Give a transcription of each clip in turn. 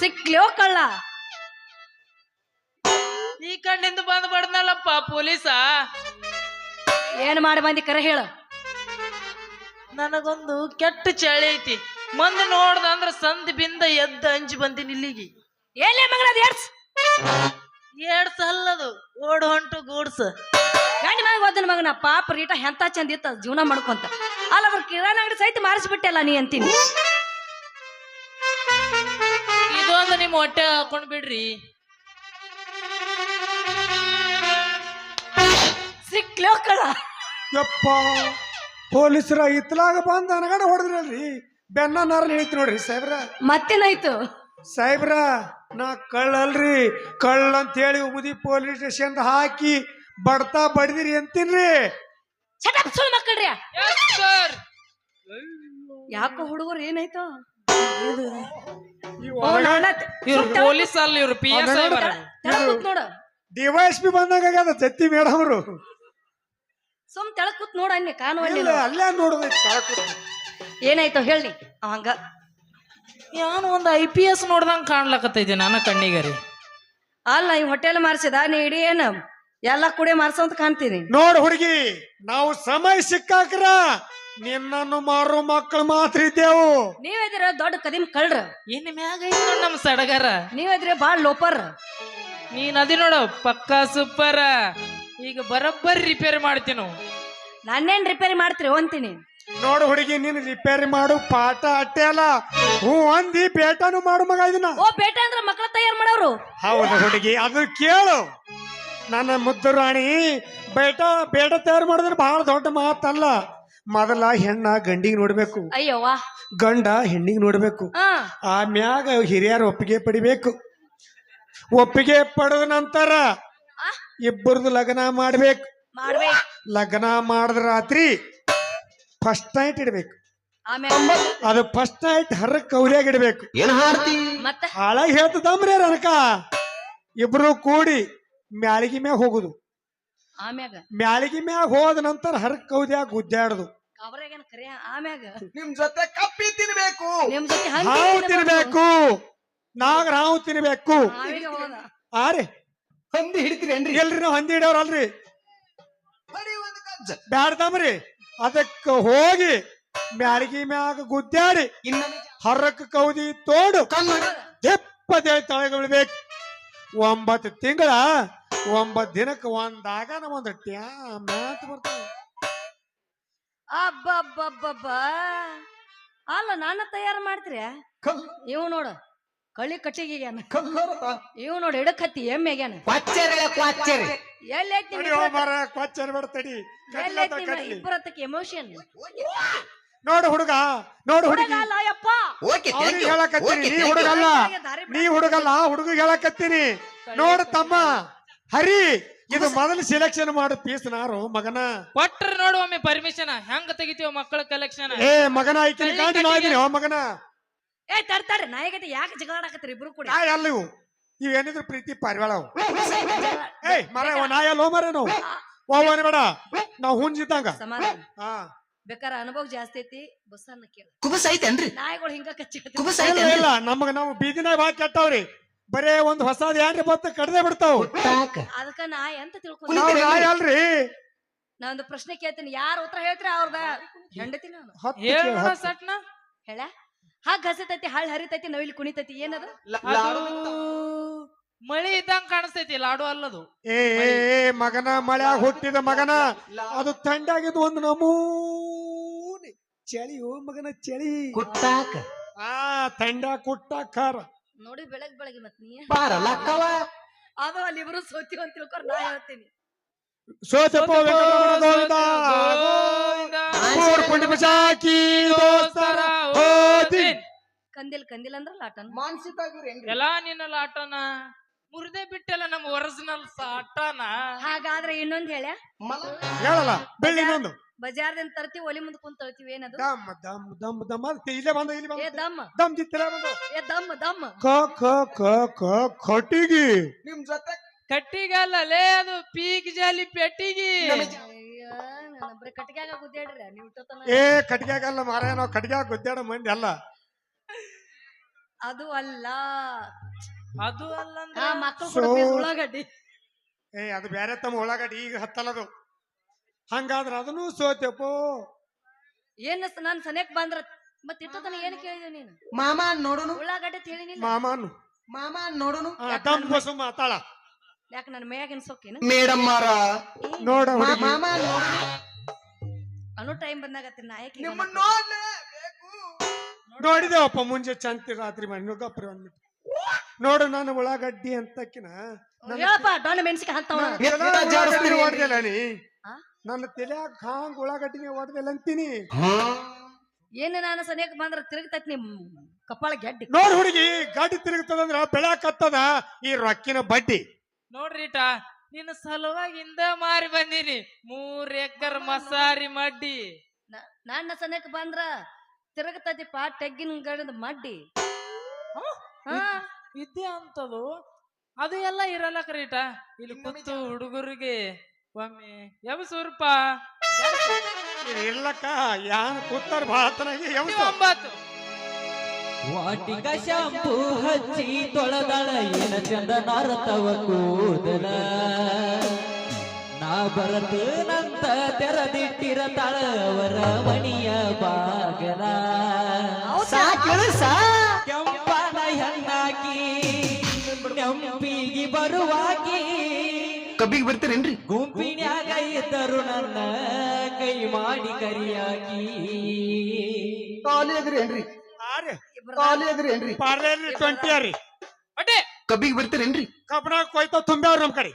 ಸಿಕ್ಲಿಯೋ ಕಳ್ಳ ಈ ಕಣ್ಣಿಂದ ಬಂದ್ ಬಡ್ದಲ್ಲಪ್ಪ ಪೊಲೀಸ. ಏನ್ ಮಾಡಿ ಬಂದಿ ಕರೆ ಹೇಳು. ನನಗೊಂದು ಕೆಟ್ಟ ಚಳಿ ಐತಿ. ಮಂದಿ ನೋಡ್ದ ಅಂದ್ರ ಸಂದ್ ಬಿಂದ ಎದ್ದ ಅಂಜಿ ಬಂದಿನಿ ಇಲ್ಲಿಗೆ. ಎಲ್ಲೇ ಮಗನ ಅದು ಎಡ್ಸ್ ಅಲ್ಲದು ಓಡ್ ಹೊಂಟು ಗೂಡ್ಸ್. ಗಂಡ ಮಗ ಓದನ ಮಗನ ಪಾಪ ರೀಟ ಎಂತ ಚಂದ ಇತ್ತ ಜೀವನ ಮಾಡ್ಕೊಂತ. ಅಲ್ಲ ಅವ್ರ ಕಿರಾಣ ಅಂಗಡಿ ಸಹಿತ ಮಾರಿಸ್ಬಿಟ್ಟೆಲ್ಲ ನೀ ಅಂತೀನಿ. ಇದೊಂದು ನಿಮ್ ಹೊಟ್ಟೆ ಹಾಕೊಂಡ್ ಬಿಡ್ರಿ. ಸಿಕ್ಲೋಕಳ ಯಪ್ಪ ಪೊಲೀಸರ ಇತ್ಲಾಗ ಬಂದ ನನಗಡೆ ಹೊಡೆದ್ರಲ್ರಿ. ಬೆನ್ನ ನಾರಲ್ಲಿ ಹೇಳ್ತಿ ನೋಡ್ರಿ ಸಾಹೇಬ್ರ. ಮತ್ತೇನಾಯ್ತು? ಸಾಹೇಬ್ರ ನಾ ಕಳ್ಳಲ್ರಿ. ಕಳ್ಳ ಅಂತ ಹೇಳಿ ಉಮದಿ ಪೊಲೀಸ್ ಸ್ಟೇಷನ್ ಹಾಕಿ ಬಡ್ತಾ ಬಡ್ದಿರಿ ಅಂತೀನ್ರಿ. ಚಟಪ್ ಸುಳ್ಳು ಮಕ್ಕಳ್ರಿ ಸರ್ ಯಾಕೋ ಹುಡುಗರು ಏನಾಯ್ತು? ಇವ್ರು ಪೊಲೀಸ್ ಅಲ್ಲ ಇವ್ರು ಪಿ ಎಸ್ ಐ ಬರ ನೋಡು. ಡಿವೈಸ್ ಪಿ ಬಂದಾಗ ಆಗ್ಯದ ಜತ್ತಿ ಮೇಡಮ್ ಅವರು. ಸುಮ್ ತೆಳಗ್ ಕೂತ್ ನೋಡಿ ಅನ್ನಿ ಕಾಣುವಲ್ಲಿ ಇಲ್ಲ ಅಲ್ಲೇ ನೋಡೋದೈತಿ ಏನಾಯ್ತು ಹೇಳಿ ಹಂಗ ಏನು ಒಂದ್ ಐ ಪಿ ಎಸ್ ನೋಡ್ದಂಗ ಕಾಣ್ಲಕತ್ತೈತಿ ನನ್ನ ಕಣ್ಣಿಗೆ ರೀ. ಅಲ್ಲ ಈ ಹೋಟೆಲ್ ಮಾರ್ಸಿದ ನೀ ಇಡೀ ಏನು ಎಲ್ಲ ಕುಡಿ ಮಾರ್ಸಂತ ಕಾಣ್ತೀನಿ. ನೋಡ್ ಹುಡುಗಿ ನಾವು ಸಮಯ ಸಿಕ್ಕಾಕ್ರ ನಿನ್ನನ್ನು ಮಾರು ಮಕ್ಕಳು ಮಾತ್ರ ಇದ್ದೇವು. ನೀವಿದ್ರ ದೊಡ್ಡ ಕದಿಮ್ ಕಳ್ರ ಏನ್ ಮ್ಯಾಗ ಐತಿ ನಮ್ಮ ನಮ್ ಸಡಗರ? ನೀವಿದ್ರೆ ಬಾಳ್ ಲೋಪರ್. ನೀನ್ ಅದಿ ನೋಡು ಪಕ್ಕಾ ಸೂಪರ್. ಈಗ ಬರೋಬ್ಬರಿ ರಿಪೇರಿ ಮಾಡ್ತೀನಿ ನಾವು. ನಾನೇನ್ ರಿಪೇರಿ ಮಾಡ್ತೀರಿ ಹೊಂತೀನಿ ನೋಡು ಹುಡುಗಿ ನೀನ್ ರಿಪೇರಿ ಮಾಡು ಪಾಠ ಅಟ್ಟೆ ಅಲ್ಲ. ಹ್ಞೂ ಅಂದಿ ಬೇಟಾನು ಮಾಡು ಮಗ ಇದನ್ನ. ಓ ಬೇಟ ಅಂದ್ರೆ ಮಕ್ಕಳ ತಯಾರು ಮಾಡೋರು. ಹೌದು ಹುಡುಗಿ ಅದು ಕೇಳು. ನನ್ನ ಮುದ್ದು ರಾಣಿ ಬೇಟ ಬೇಟ ತಯಾರು ಮಾಡಿದ್ರೆ ಬಹಳ ದೊಡ್ಡ ಮಾತಲ್ಲ. ಮೊದಲ ಹೆಣ್ಣ ಗಂಡಿಗೆ ನೋಡ್ಬೇಕು. ಅಯ್ಯವ್ವ ಗಂಡ ಹೆಣ್ಣಿಗೆ ನೋಡ್ಬೇಕು. ಹಾ. ಆಮ್ಯಾಗ ಹಿರಿಯರ ಒಪ್ಪಿಗೆ ಪಡಿಬೇಕು. ಒಪ್ಪಿಗೆ ಪಡೆದ ನಂತರ ಆ? ಇಬ್ಬರದು ಲಗ್ನ ಮಾಡ್ಬೇಕು. ಮಾಡ್ಬೇಕು. ಲಗ್ನ ಮಾಡಿದ ರಾತ್ರಿ ಫಸ್ಟ್ ನೈಟ್ ಇಡ್ಬೇಕು. ಆಮೇಲೆ? ಅದು ಫಸ್ಟ್ ನೈಟ್ ಹರ ಕೌಲಿಯಾಗ ಇಡ್ಬೇಕು. ಮತ್ತ? ಹಾಳಾಗಿ ಹೇಳ್ತದಮ್ರಿ ರನಕ ಇಬ್ರು ಕೂಡಿ ಮ್ಯಾಲಿಗೆ ಮ್ಯಾಗ ಹೋಗುದು. ಆಮ್ಯಾಗ. ಮ್ಯಾಳಿಗೆ ಮ್ಯಾಗ ಹೋದ ನಂತರ ಹರಕ್ ಕೌದ್ಯಾಗ ಗುದ್ದಾಡುದು. ಕವರಾಗೇನ ಕರೆ ಆಮ್ಯಾಗ. ನಿಮ್ ಜೊತೆ ಕಪ್ಪಿ ತಿನ್ಬೇಕು. ನಿಮ್ ಜೊತೆ ಹಂಗೆ ಹಾವು ತಿನ್ಬೇಕು. ನಾಗರ ನಾಗ ಹಾವು ತಿನ್ಬೇಕು ಹೋದ. ಆರಿ ಹಂದಿ ಹಿಡಿತೀರೇನ್ರಿ? ಎಲ್ರಿ ನಾವು ಹಂದಿ ಹಿಡಿಯವ್ರಲ್ರಿ ಬರೀ ಒಂದು ಬ್ಯಾಡ್ದಮ್ರಿ ಅದಕ್ಕ ಹೋಗಿ ಮ್ಯಾಳಿಗೆ ಮ್ಯಾಗ ಗುದ್ದಾಡಿ ಇನ್ನ ಹರ್ರಕ್ ಕೌದಿ ತೋಡು ಕಣ್ಣು ಎಪ್ಪತ್ತೇಳು ತಳಗ ಬಿಡ್ಬೇಕು ಒಂಬತ್ತು ತಿಂಗಳ ಒಂಬತ್ತು ದಿನಕ್ಕೆ ಒಂದಾಗ ಒಂದು ಮಾತು ಬರ್ತಾವ ಅಬ್ಬಬ್ಬಬ್ಬಬ್ಬ. ಅಲ್ಲ ನಾನು ತಯಾರು ಮಾಡ್ತೀರಿ ಕಲ್ ಇವ್ ನೋಡು ಕಳಿ ಕಟ್ಟಿಗೆಗ್ಯಾನ. ಕಲ್ಲರತ. ಇವ್ ನೋಡು ಹಿಡಕತ್ತಿ ಎಮ್ಮೆಗ್ಯಾನ. ಕ್ವಾಚೆರೆ ಎಲ್ಲೈತಿ ತಡಿ ಹೋಗ್ ಮಾರ ಕಟ್ಲಿ. ಇಬ್ಬರತ್ತಕ್ಕೆ ಎಮೋಷನ್ ನೋಡು ಹುಡುಗ ನೋಡು ಹುಡುಗ. ಅಲ್ಲ ಯಪ್ಪ ಓಕೆ ಅವ್ರಿಗೆ ಹೇಳಕತ್ತೀನಿ ನೀ ಹುಡುಗಲ್ಲ. ನೀ ಹುಡುಗಲ್ಲ ಹುಡುಗ ಹೇಳಕತ್ತೀನಿ. ನೋಡು ತಮ್ಮ. ಹರಿ ಇದು ಮೊದಲು ಸೆಲೆಕ್ಷನ್ ಮಾಡು ಪೀಸ್ ನಾರು ಮಗನ. ಕೊಟ್ರ ನೋಡು ಒಮ್ಮೆ ಪರ್ಮಿಷನ್ ಹೆಂಗ ತೆಗಿತೀವ ಮಕ್ಕಳ ಕಲೆಕ್ಷನ್ ಏ ಮಗನ ಐಕಿನ ಗಾಡಿ ನಾದಿನಿ ಓ ಮಗನ. ಏ ತಡ್ತಾಡ್ರಿ ನಾಯಿಗತಿ ಯಾಕೆ ಜಗಳಾಡಕತ್ತೀರಿ ಇಬ್ರು ಕೂಡ? ನಾಯಿ ಎಲ್ಲ. ಇವು ಇವೇನಿದ್ರು ಪ್ರೀತಿ ಪಾರಿವಾಳ ಅವು. ಏಯ್ ಮರ ಇವ ನಾಯಿ ಅಲ್ಲೋ ಮರ ನಾವು ಓವನ್ ಬೇಡ. ನಾವು ಹುಂಜಿದ್ದಂಗ ಸಮಾಧಾನ. ಹಾ ಬೇಕಾರ ಅನುಭವ ಜಾಸ್ತಿ ಐತಿ ಬಸ್ಸನ್ನ ಕೇಳ. ಕುಬಸ್ ಐತೇನ್ರಿ? ನಾಯಿಗಳು ಹಿಂಗ ಕಚ್ಚಿ ಕುಬಸ್ ಇಲ್ಲ ಐತೇನ್ರಿ? ಇಲ್ಲ ನಮಗ ನಾವು ಬೀದಿನಾಗ ಭಾಳ ಕೆಟ್ಟವ್ರಿ. ಬರೇ ಒಂದ್ ಹೊಸದ್ ಏನ್ರಿ ಬತ್ತ ಕಡ್ದೆ ಬಿಡ್ತಾವ್. ತಾಕ ಅದಕ್ಕ ನಾಯಿ ನಾವು ಅಲ್ರಿ ನಾ ಒಂದು ಪ್ರಶ್ನೆ ಕೇಳ್ತೀನಿ. ಯಾರ ಉತ್ತರ ಹೇಳ್ತೀರಾ ಅವ್ರದ? ಹೆಂಡತಿ ನಾನು ಹತ್ತು ಹೇಳ ಹಾಗ ಹತ್ತು. ಸಟ್ನ ಹೇಳ. ಹಾಗ್ ಹಸತೈತಿ ಹಾಳ್ ಹರಿತೈತಿ ನವಿಲ್ ಕುಣಿತೈತಿ ಏನದು? ಅದು ಮಳಿ ಇದ್ದಂಗ ಕಾಣಿಸ್ತೈತಿ ಲಾಡು ಅಲ್ಲದು. ಏ ಏ, ಏ, ಮಗನ ಮಳ್ಯಾಗ ಹುಟ್ಟಿದ ಮಗನ ಅದು ಥಂಡಾಗಿದ್ದು ಒಂದು ನಮೂನಿ. ಚಳಿ ಓ ಮಗನ ಚಳಿ. ಕುಟ್ಟಾಕ. ಆ ತಂಡ ಕುಟ್ಟಾಕಾರ. ಖಾರ ನೋಡಿ ಬೆಳಗ್ ಬೆಳಗ್ಗೆ ಮತ್ ನೀ. ಪಾರ ಲಕ್ಕವ ಅದು ಅಲ್ಲಿ ಇಬ್ರು ಸೋತಿವ್ ಅಂತ ತಿಳ್ಕೊಂಡು ನಾ ಹೇಳ್ತೀನಿ. ಸೋತಪ್ಪ ವೆಂಕಟರಮಣ ಗೋವಿಂದ. ಮೂರ್ ಪುಂಡಿ ದೋಸ್ತರ ಹೋದಿ. ಕಂದಿಲ್ ಕಂದಿಲ್ ಅಂದ್ರ ಲಾಟನ್. ಮಾನಸಿಕ ಎಲ್ಲಾ ನಿನ್ನ ಲಾಟನ. ಮುರಿದೇ ಬಿಟ್ಟೆಲ್ಲ ನಮ್ಮ ಒರಿಜಿನಲ್ ಸಾಟನ ಹಾಗಾದ್ರೆ ಇನ್ನೊಂದ್ ಹೇಳ ಹೇಳಲ್ಲ ಬೆಳ್ಳಿ ಬೆಳ್ಳಿನೊಂದು ಬಜಾರ್ದಿಂದ ತರ್ತೀವಿ ಒಲಿ ಮುಂದೆ ಕುಂತ ತಳ್ತೀವಿ ಏನದು? ದಮ್ ದಮ್ ದಮ್ಮ ದಮ್ ಅಂತ ಇಲ್ಲೇ ಬಂದ ಇಲ್ಲಿ ಏ ದಮ್ಮ ದಮ್ಮ ದಮ್ ಜಿತ್ತಿಲ್ಲ ಬಂದು. ಏ ದಮ್ಮ ದಮ್ಮ ಕ ಕ ಕ ಕ ಖಟಿಗಿ ನಿಮ್ ಜೊತೆ ಕಟ್ಟಿಗಲ್ಲ ಲೇ ಅದು ಪೀಕ್ ಜಾಲಿ ಪೆಟ್ಟಿಗಿ. ಅಯ್ಯೋ ನನ್ನ ಬರೀ ಕಟ್ಟಿಗ್ಯಾಗ ಗುದ್ದಾಡ್ರಿ ನೀವು ಏ ಏ ಕಟ್ಗ್ಯಾಗಲ್ಲ ಮಾರಾಯ ನಾವು ಕಟ್ಗ್ಯಾಗ ಗುದ್ದಾಡ ಮಂದಿ ಅಲ್ಲ. ಅದು ಅಲ್ಲ. ಅದು ಅಲ್ಲ ಅಂದ್ರೆ ಮಕ್ಕಳು ಉಳ್ಳಾಗಡ್ಡಿ. ಏ ಅದು ಬೇರೆ ತಮ್ಮ ಉಳ್ಳಾಗಡ್ಡಿ ಈಗ ಹತ್ತಲ್ಲದು ಹಂಗಾದ್ರೆ ಅದನ್ನು ಸೋತೆಪೋ ಏನ್ ನಾನ್ ಸನೇಕ್ ಬಂದ್ರ ಮತ್ ಇಟ್ಟತನ ಏನ್ ಕೇಳಿದೆ ನೀನು? ಮಾಮ ನೋಡುನು. ಉಳ್ಳಾಗಡ್ಡೆ ಅಂತ ಹೇಳಿನಿಲ್ಲ ಮಾಮಾನು. ಮಾಮ ನೋಡುನು. ದಮ್ ಬಸು ಮಾತಾಳ. ಯಾಕ ನನ್ ಮೇಯಾಗ ಸೊಕ್ಕೇನು ಮೇಡಮ್ ಮಾರ ನೋಡ ಮಾಮ ನೋಡುನು. ಅನು ಟೈಮ್ ಬಂದಾಗ ನಾಯಕ ನಿಮ್ಮನ್ನ ನೋಡ್ಲೇಬೇಕು. ನೋಡಿದೆವಪ್ಪ ಮುಂಜೆ ಚಂತಿ ರಾತ್ರಿ ಮಾಡಿ ನುಗ್ಗಪ್ರಿ ಮಿನಿಟ್ ನೋಡು ನಾನು ಉಳ್ಳಾಗಡ್ಡಿ ಅಂತಕಿನ. ಹೇಳಪ್ಪ ಡೊಣ್ಣ ಮೆಣಸಿಗೆ ಹಂತವ ನೀ ಆ? ನನ್ನ ತಲೆಯಾಗ ಹಾಂಗ್ ಉಳ್ಳಾಗಡ್ಡಿನೇ ಹೊಡೆದಿಲ್ಲ ಅಂತೀನಿ. ಏನು ನಾನು ಸನೇಕ ಬಂದ್ರ ತಿರುಗ್ತೈತಿ ನಿಮ್ ಕಪಾಳ ಗೆಡ್ಡಿ. ನೋಡ್ ಹುಡುಗಿ ಗಾಡಿ ತಿರುಗ್ತದಂದ್ರ ಬೆಳಕತ್ತದ ಈ ರೊಕ್ಕಿನ ಬಡ್ಡಿ. ನೋಡ್ರಿಟ ನಿನ್ನ ಸಲುವಾಗಿಂದ ಮಾರಿ ಬಂದೀನಿ. ಮೂರ್ ಎಕರ್ ಮಸಾರಿ ಮಡ್ಡಿ. ನ- ನನ್ನ ಸನೇಕ್ ಬಂದ್ರ ಪಾ ತೆಗ್ಗಿನ ಗಡದ ಮಡ್ಡಿ. ಹಾ? ಅಂತದು? ಅದು ಎಲ್ಲ ಇರಲ್ಲ ಕರೀಟ ಇಲ್ಲಿ ಕುತ್ತು ಹುಡುಗರಿಗೆ ಒಮ್ಮೆ ಎಬಸೂರ್ಪ ಇಲ್ಲಕ್ಕ ಯಾನ್ ಕೂತಾರ ಭಾತನಾಗಿ ಒಂಬತ್ತು. ವಾಟಿಕ ಶಾಂಪು ಹಚ್ಚಿ ತೊಳೆದಳ ಏನ ಚಂದ ನಾರತವ ಕೂದಲ. ನಾ ಬರತನಂತ ತೆರದಿಟ್ಟಿರ ಅವರ ಮಣಿಯ ಬಾಗಲ. ಸಾ ಕೆಂಪನ ಹೆಣ್ಣಾಕಿ ಕೆಂಪಿಗಿ ಬರುವಾಗಿ ಕಬ್ಬಿಗೆ ಬರ್ತೀರೇನ್ರಿ? ಗುಂಪಿನ್ಯಾಗ ಇದ್ದರು ನನ್ನ ಕೈ ಮಾಡಿ ಕರಿಯಾಗಿ ಖಾಲಿ ಅದ್ರಿ ಏನ್ರಿ ಖಾಲಿ ಅದ್ರಿ ಏನ್ರಿ ಪಾರ್ಲರ್ ಟ್ವೆಂಟಿ ರೀ ಅಡ್ಡೆ! ಕಬ್ಬಿಗೆ ಬರ್ತೀರೇನ್ರಿ? ಕಬ್ಬಣ ಕೊಯ್ತ ತುಂಬ್ಯಾವ್ರ ನಮ್ ಕಡೆ.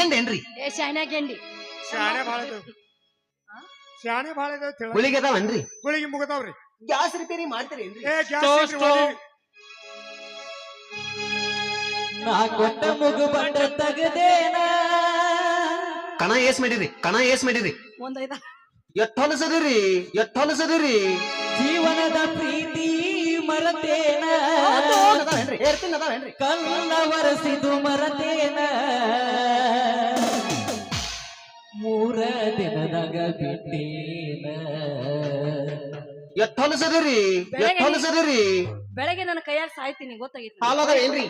ಏ ಶಾನ್ಯಾ ಗೆಂಡಿ ಶಾಣೆ ಭಾಳ ಇದಾವ್. ಶಾಣೆ ಭಾಳ ಇದಾವ್ ತಿಳ ಗುಳಿಗೆ ಅದಾವನ್ರಿ? ಗುಳಿಗೆ ಮುಗದವ್ರಿ. ಗ್ಯಾಸ್ ರಿಪೇರಿ ಏ. ನಾ ಕೊಟ್ಟ ಮುಗು ಬಂಡ ತಗದೇನ? ಕಣ ಏಸ್ ಮಾಡಿರಿ ಕಣ ಏಸ್ ಮಾಡಿರಿ. ಒಂದೈದ. ಎಷ್ಟ್ ಹೊಲಸದಿರಿ ಹೊಲಸದಿರಿ? ಜೀವನದ ಪ್ರೀತಿ ಮರತೇನ? ಹೇಳ್ತೀನಿ ಅದಾವೇನ್ರಿ ಕಲ್ಲ ವರಸಿದು ಮರತೇನ? ಮೂರ ದಿನದಾಗ ಬಿಟ್ಟೇನ? ಎಷ್ಟ್ ಹೊಲಸದಿರಿ? ಎಷ್ಟ್ ಹೊಲಸದಿರಿ? ಬೆಳಗ್ಗೆ ನನ್ನ ಕೈಯಾಗ ಸಾಯ್ತೀನಿ ಗೊತ್ತಾಗಿತ್ತು ಹಾಲು ಅದಾವೇನ್ರಿ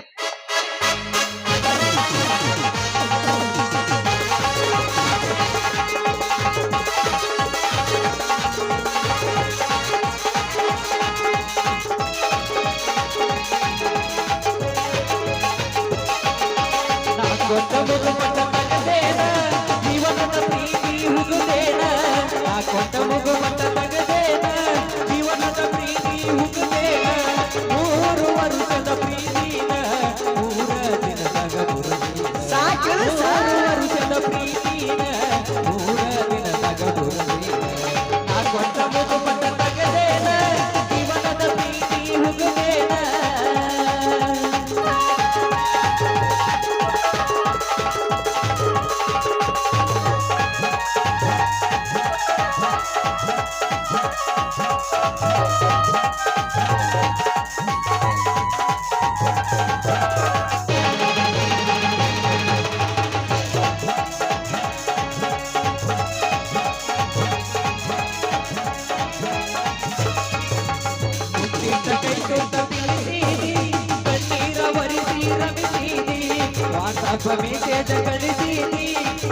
ಪಾಪವಿ ತೇಜ ಗಳಿಸಿದಿ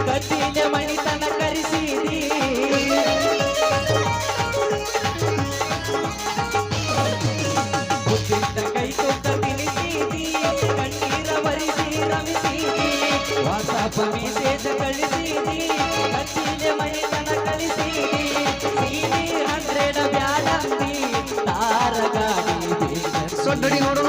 ಕತ್ತಿಯ ಮಣಿತನ ಕರೆಸಿದಿ ಬುದ್ಧಿಂದ ಕೈ ತುತ್ತ ತಿಳಿಸಿದಿ ಕಣ್ಣೀರ ಬರಿಸಿ ರಮಿಸಿದಿ ವಾಸಾಪವಿ ತೇಜ ಗಳಿಸಿದಿ ಕತ್ತಿಯ ಮಣಿತನ ಕಲಿಸಿದಿ ಸೀನಿ ಹಂಡ್ರೆಡ್ ಬ್ಯಾಡಂದಿ ತಾರಗಾಡಿ ಸೊಡ್ಡಡಿ ನೋಡು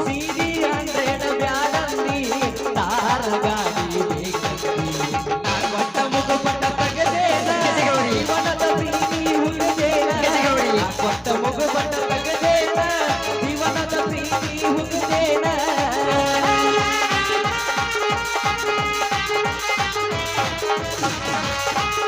Okay.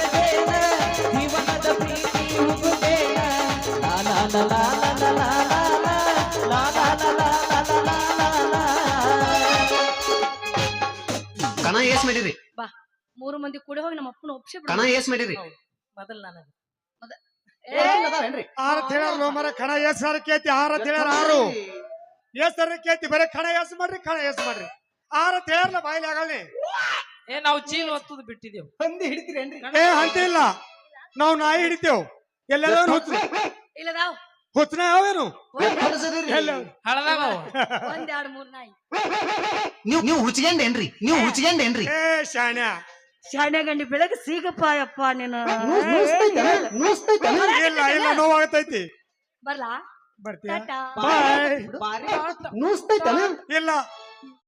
ಮೂರು ಮಂದಿ ಕೂಡ ಹೋಗಿ ನಮ್ಮ ಅಪ್ಪನ ಒಪ್ಸಿ ಕಣ ಏಸ್ ಮಾಡಿರಿ. ಮೊದಲ್ ನನಗ. ಆರ ಹೇಳ್ಯಾರ ಮರ ಕಣ ಎಸ್ ಸರ ಕೇತಿ? ಆರ ಹೇಳ್ಯಾರ ಆರು. ಎಸ್ ಸರ ಕೇತಿ? ಬರೀ ಕಣ ಎಸ್ ಮಾಡ್ರಿ ಕಣ ಎಸ್ ಮಾಡ್ರಿ. ಆರ ಬಾಯಿಲಿ ಏ ನಾವು ಚೀಲ ಒತ್ತುದು ಹಂದಿ ಹಿಡಿತೀರೇನ್ರಿ? ಏ ಅಂತಿಲ್ಲ ನಾವು ನಾಯಿ ಹಿಡಿತೇವ್. ಎಲ್ಲೆಲ್ಲ ಇಲ್ಲ ನಾವ್ ಹುಚ್ಚನ ಯಾವೇನು ಹಳದಾಗ. ಒಂದ್ ಎರಡ್ ಮೂರ್ ನಾಯಿ ನೀವು ನೀವು ಹುಚ್ಚಿಗೆಂಡೇನ್ರಿ ನೀವು ಹುಚ್ಚಿಗೆಂಡೇನ್ರಿ ಏ ಶಾಣ್ಯ. ಶಾನ್ಯಾ ಗಂಡಿ ಬೆಳಗ್ಗೆ ಸಿಗಪ್ಪ ಅಪ್ಪ ನೀನು ಇಲ್ಲ ಇಲ್ಲ ನೋವಾಗತೈತಿ. ಬರ್ಲಾ? ಬರ್ತೀಯ? ಟಾಟಾ. ಬಾಯ್. ನೂಸ್ತೈತನ? ಇಲ್ಲ.